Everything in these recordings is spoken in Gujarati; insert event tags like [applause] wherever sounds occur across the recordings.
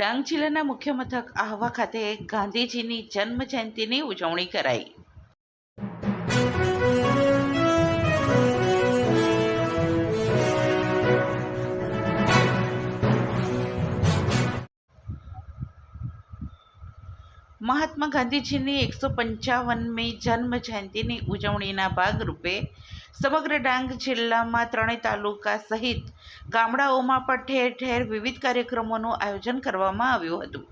ડાંગ જિલ્લાના મુખ્ય મથક આહવા ખાતે ગાંધીજીની જન્મ જયંતિની ઉજવણી કરાઈ. મહાત્મા ગાંધીજીની એકસો પંચાવનમી જન્મ જયંતિની ઉજવણીના ભાગરૂપે સમગ્ર ડાંગ જિલ્લામાં ત્રણેય તાલુકા સહિત ગામડાઓમાં પણ ઠેર ઠેર વિવિધ કાર્યક્રમોનું આયોજન કરવામાં આવ્યું હતું.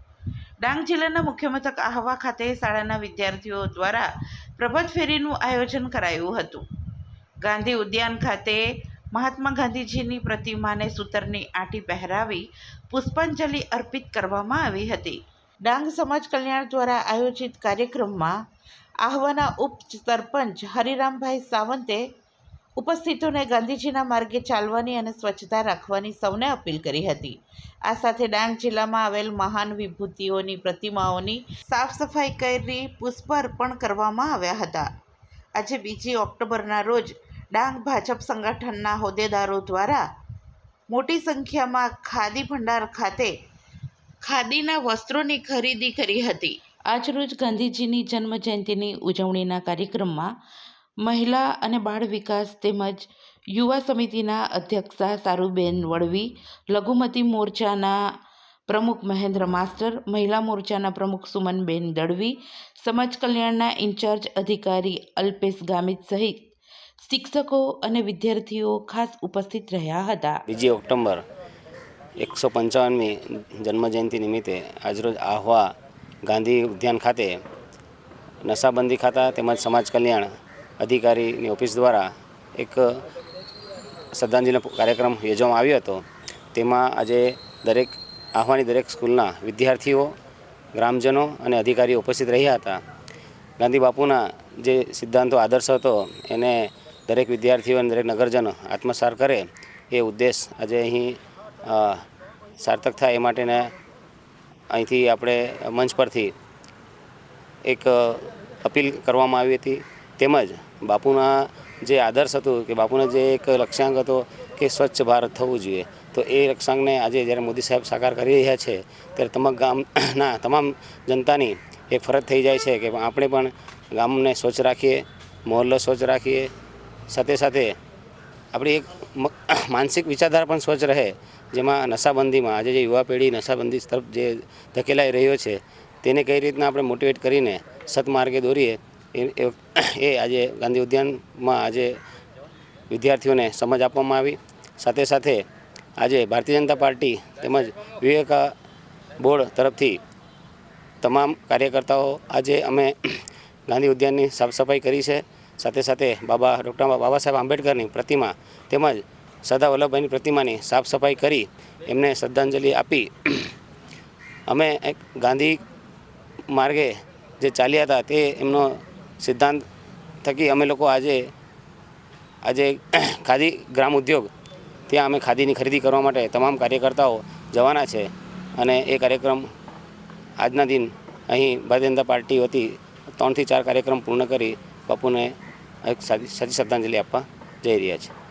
ડાંગ જિલ્લાના મુખ્ય મથક આહવા ખાતે શાળાના વિદ્યાર્થીઓ દ્વારા પ્રભાત ફેરીનું આયોજન કરાયું હતું. ગાંધી ઉદ્યાન ખાતે મહાત્મા ગાંધીજીની પ્રતિમાને સૂતરની આંટી પહેરાવી પુષ્પાંજલિ અર્પિત કરવામાં આવી હતી. ડાંગ સમાજ કલ્યાણ દ્વારા આયોજિત કાર્યક્રમમાં આહવાના ઉપ સરપંચ હરિરામભાઈ સાવંતે ઉપસ્થિતોને ગાંધીજીના માર્ગે ચાલવાની અને સ્વચ્છતા રાખવાની સૌને અપીલ કરી હતી. આ સાથે ડાંગ જિલ્લામાં આવેલ મહાન વિભૂતિઓની પ્રતિમાઓની સાફ સફાઈ કરી પુષ્પ અર્પણ કરવામાં આવ્યા હતા. આજે બીજી ઓક્ટોબરના રોજ ડાંગ ભાજપ સંગઠનના હોદ્દેદારો દ્વારા મોટી સંખ્યામાં ખાદી ભંડાર ખાતે ખાદીના વસ્ત્રોની ખરીદી કરી હતી. આજરોજ ગાંધીજીની જન્મ જયંતિની ઉજવણીના કાર્યક્રમમાં મહિલા અને બાળ વિકાસ તેમજ યુવા સમિતિના અધ્યક્ષા સારુબેન વડવી લઘુમતી મોરચાના પ્રમુખ મહેન્દ્ર માસ્ટર મહિલા મોરચાના પ્રમુખ સુમનબેન દળવી સમાજ કલ્યાણના ઇન્ચાર્જ અધિકારી અલ્પેશ ગામિત સહિત શિક્ષકો અને વિદ્યાર્થીઓ ખાસ ઉપસ્થિત રહ્યા હતા. બીજી ઓક્ટોબર એકસો પંચાવનમી જન્મજયંતિ નિમિત્તે આજરોજ આહવા ગાંધી ઉદ્યાન ખાતે નશાબંધી ખાતા તેમજ સમાજ કલ્યાણ અધિકારીની ઓફિસ દ્વારા એક શ્રદ્ધાંજલિનો કાર્યક્રમ યોજવામાં આવ્યો હતો. તેમાં આજે દરેક આહવાની દરેક સ્કૂલના વિદ્યાર્થીઓ, ગ્રામજનો અને અધિકારીઓ ઉપસ્થિત રહ્યા હતા. ગાંધી બાપુના જે સિદ્ધાંતો આદર્શ હતો, એને દરેક વિદ્યાર્થીઓ અને દરેક નગરજનો આત્મસાર કરે એ ઉદ્દેશ આજે અહીં સાર્થક થાય એ માટેના અહીંથી આપણે મંચ પરથી એક અપીલ કરવામાં આવી હતી. તેમજ બાપુના જે આદર્શ હતું કે બાપુના જે એક લક્ષ્યાંક હતો કે સ્વચ્છ ભારત થવું જોઈએ, તો એ લક્ષ્યાંકને આજે જ્યારે મોદી સાહેબ સાકાર કરી રહ્યા છે, ત્યારે તમામ ગામના તમામ જનતાની એક ફરજ થઈ જાય છે કે આપણે પણ ગામને સ્વચ્છ રાખીએ, મોહલ્લો સ્વચ્છ રાખીએ. સાથે સાથે આપણી એક માનસિક વિચારધારા પણ સ્વચ્છ રહે. જેમાં નશાબંધીમાં આજે જે યુવા પેઢી નશાબંધી તરફ જે ધકેલાઈ રહ્યો છે, તેને કઈ રીતના આપણે મોટિવેટ કરીને સતમાર્ગે દોરીએ એ આજે ગાંધી ઉદ્યાનમાં આજે વિદ્યાર્થીઓને સમજ આપવામાં આવી. સાથે સાથે આજે ભારતીય જનતા પાર્ટી તેમજ વિવેકા બોર્ડ તરફથી તમામ કાર્યકર્તાઓ આજે અમે ગાંધી ઉદ્યાનની સાફ સફાઈ કરી છે. સાથે સાથે બાબા ડૉક્ટર બાબા સાહેબ આંબેડકરની પ્રતિમા તેમજ સરદાર વલ્લભભાઈની પ્રતિમાની સાફ સફાઈ કરી એમને શ્રદ્ધાંજલિ આપી. અમે એક ગાંધી માર્ગે જે ચાલ્યા હતા તે એમનો સિદ્ધાંત થકી અમે લોકો આજે આજે [clears throat] ખાદી ગ્રામ ઉદ્યોગ, ત્યાં અમે ખાદીની ખરીદી કરવા માટે તમામ કાર્યકર્તાઓ જવાના છે અને એ કાર્યક્રમ આજના દિન અહીં ભારતીય જનતા પાર્ટી વતી ત્રણથી ચાર કાર્યક્રમ પૂર્ણ કરી બાપુને એક સાચી શ્રદ્ધાંજલિ આપવા જઈ રહ્યા છે.